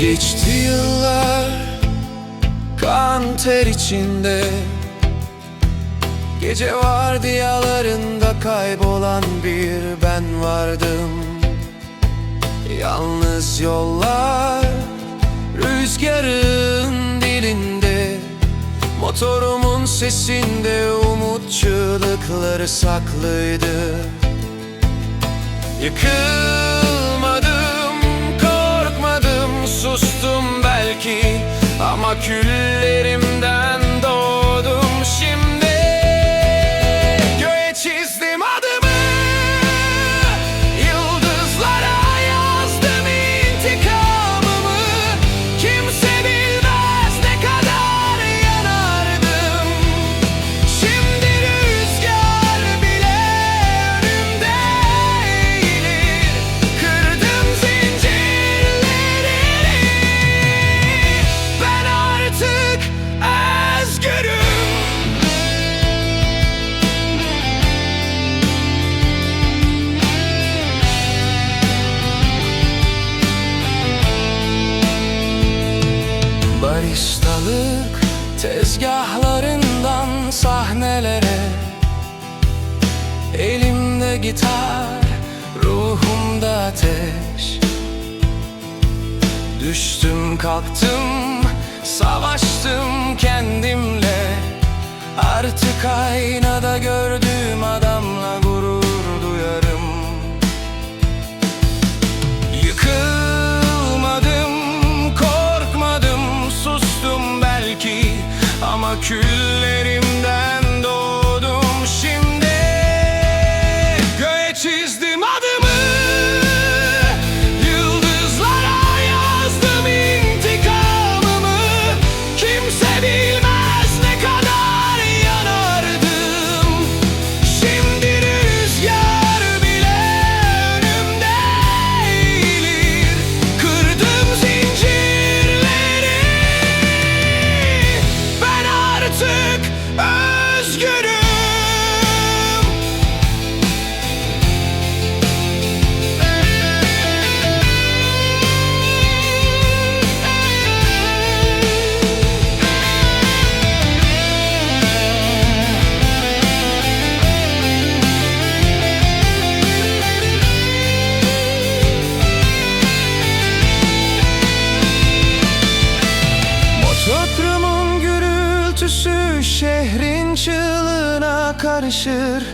Geçti yıllar kan ter içinde. Gece vardiyalarında kaybolan bir ben vardım. Yalnız yollar rüzgarın dilinde. Motorumun sesinde umut çığlıkları saklıydı. Yıkıl Ama küllerimden tezgahlarından sahnelere. Elimde gitar, ruhumda ateş. Düştüm kalktım, savaştım kendimle. Artık aynada gördüğüm Ama artık özgürüm çığlığına karışır.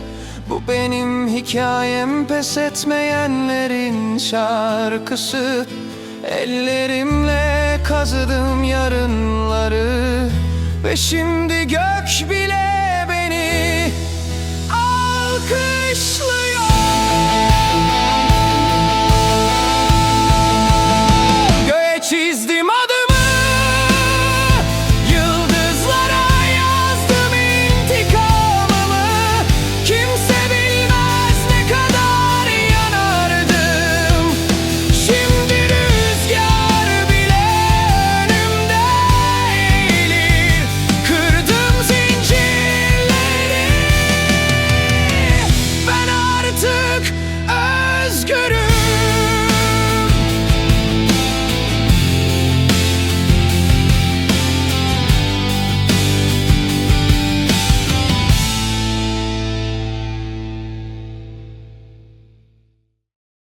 Bu benim hikayem pes etmeyenlerin şarkısı. Ellerimle kazıdım yarınları Ve şimdi gök bile beni alkışlıyor